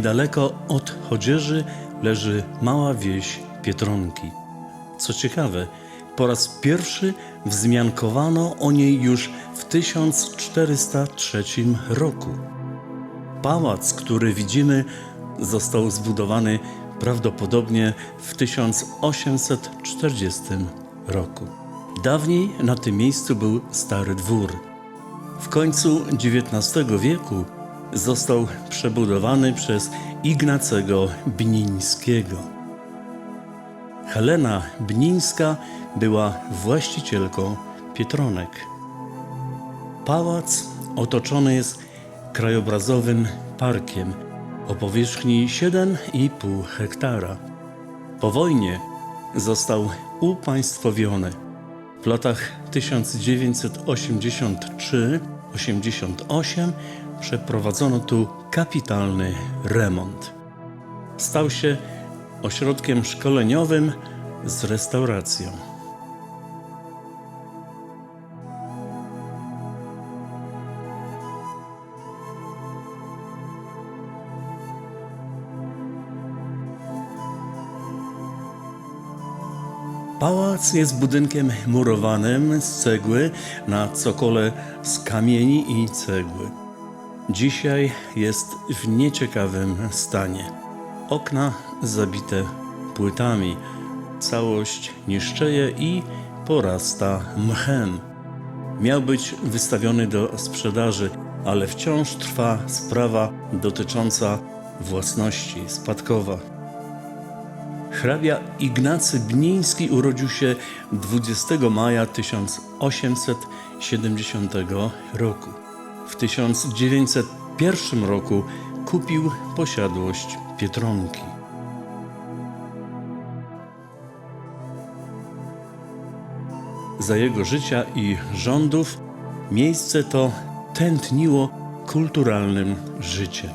Niedaleko od Chodzieży leży mała wieś Pietronki. Co ciekawe, po raz pierwszy wzmiankowano o niej już w 1403 roku. Pałac, który widzimy, został zbudowany prawdopodobnie w 1840 roku. Dawniej na tym miejscu był stary dwór. W końcu XIX wieku został przebudowany przez Ignacego Bnińskiego. Helena Bnińska była właścicielką Pietronek. Pałac otoczony jest krajobrazowym parkiem o powierzchni 7,5 hektara. Po wojnie został upaństwowiony. W latach 1983-88 przeprowadzono tu kapitalny remont. Stał się ośrodkiem szkoleniowym z restauracją. Pałac jest budynkiem murowanym z cegły na cokole z kamieni i cegły. Dzisiaj jest w nieciekawym stanie. Okna zabite płytami, całość niszczeje i porasta mchem. Miał być wystawiony do sprzedaży, ale wciąż trwa sprawa dotycząca własności spadkowa. Hrabia Ignacy Bniński urodził się 20 maja 1870 roku. W 1901 roku kupił posiadłość Pietronki. Za jego życia i rządów miejsce to tętniło kulturalnym życiem.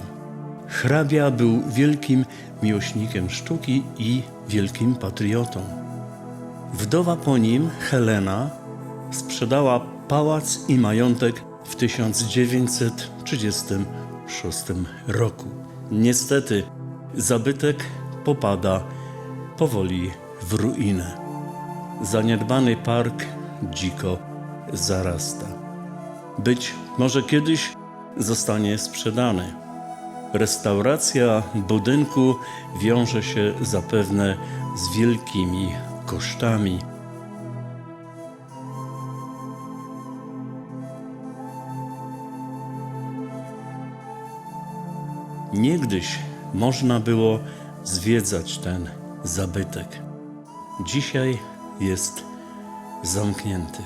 Hrabia był wielkim miłośnikiem sztuki i wielkim patriotą. Wdowa po nim, Helena, sprzedała pałac i majątek w 1936 roku. Niestety, zabytek popada powoli w ruinę. Zaniedbany park dziko zarasta. Być może kiedyś zostanie sprzedany. Restauracja budynku wiąże się zapewne z wielkimi kosztami. Niegdyś można było zwiedzać ten zabytek. Dzisiaj jest zamknięty.